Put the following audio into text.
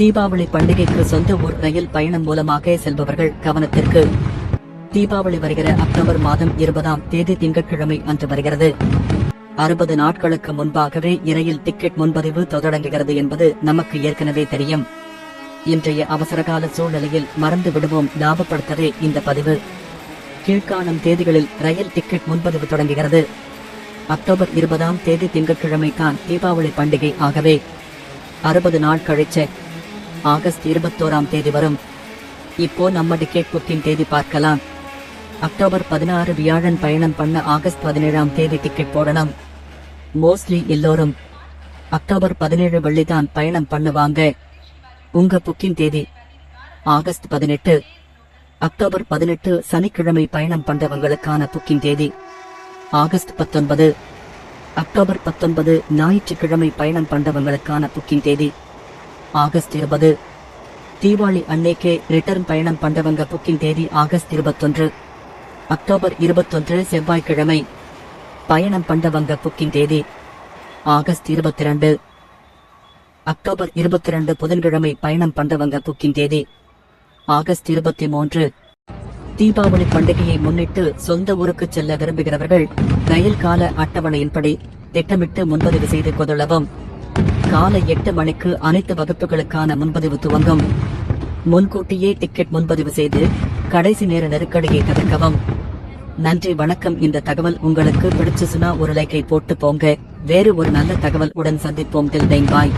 தீபாவளி பண்டிகைக்கு சொந்த ஊர் ரயில் பயணம் மூலமாக செல்பவர்கள் கவனத்திற்கு. தீபாவளி வருகிற அக்டோபர் மாதம் இருபதாம் தேதி திங்கட்கிழமை அன்று வருகிறது. அறுபது நாட்களுக்கு முன்பாகவே இரயில் டிக்கெட் முன்பதிவு தொடங்குகிறது என்பது நமக்கு ஏற்கனவே தெரியும். இன்றைய அவசரகால சூழ்நிலையில் மறந்து விடுவோம் லாபப்படுத்தவே இந்த பதிவு. கீழ்காணும் தேதிகளில் ரயில் டிக்கெட் முன்பதிவு தொடங்குகிறது. அக்டோபர் இருபதாம் தேதி திங்கட்கிழமை தான் தீபாவளி பண்டிகை ஆகவே. அறுபது நாள் கழிச்ச ஆகஸ்ட் இருபத்தோராம் தேதி வரும். இப்போ நம்ம டிக்கெட் புக்கிங் தேதி பார்க்கலாம். அக்டோபர் பதினாறு வியாழன் பயணம் பண்ண ஆகஸ்ட் பதினேழாம் தேதி டிக்கெட் போடணும் மோஸ்ட்லி எல்லோரும் அக்டோபர் பதினேழு வெள்ளிதான் பயணம் பண்ணுவாங்க. உங்க புக்கிங் தேதி ஆகஸ்ட் பதினெட்டு. அக்டோபர் பதினெட்டு சனிக்கிழமை பயணம் பண்றவங்களுக்கான புக்கிங் தேதி ஆகஸ்ட் பத்தொன்பது. அக்டோபர் பத்தொன்பது ஞாயிற்றுக்கிழமை பயணம் பண்றவங்களுக்கான புக்கிங் தேதி ஆகஸ்ட் இருபது. தீபாவளி அன்னைக்கே ரிட்டர்ன் பயணம் பண்றவங்க புக்கிங் தேதி ஆகஸ்ட் இருபத்தொன்று. அக்டோபர் இருபத்தொன்று செவ்வாய்க்கிழமை. பயணம் பண்றவங்க புக்கிங் தேதி ஆகஸ்ட் இருபத்தி ரெண்டு அக்டோபர் இருபத்தி ரெண்டு புதன்கிழமை பயணம் பண்றவங்க புக்கிங் தேதி ஆகஸ்ட் இருபத்தி மூன்று தீபாவளி பண்டிகையை முன்னிட்டு சொந்த ஊருக்கு செல்ல விரும்புகிறவர்கள் ரயில் கால அட்டவணையின்படி திட்டமிட்டு முன்பதிவு செய்து கொள்ளவும். காலை எட்டு மணிக்கு அனைத்து வகுப்புகளுக்கான முன்பதிவு துவங்கும். முன்கூட்டியே டிக்கெட் முன்பதிவு செய்து கடைசி நேர நெருக்கடியை தவிர்க்கவும். நன்றி வணக்கம். இந்த தகவல் உங்களுக்கு பிடிச்சுசுனா ஒரு லைக்கை போட்டு போங்க. வேறு ஒரு நல்ல தகவல் உடன் சந்திப்போம். டில் பாய்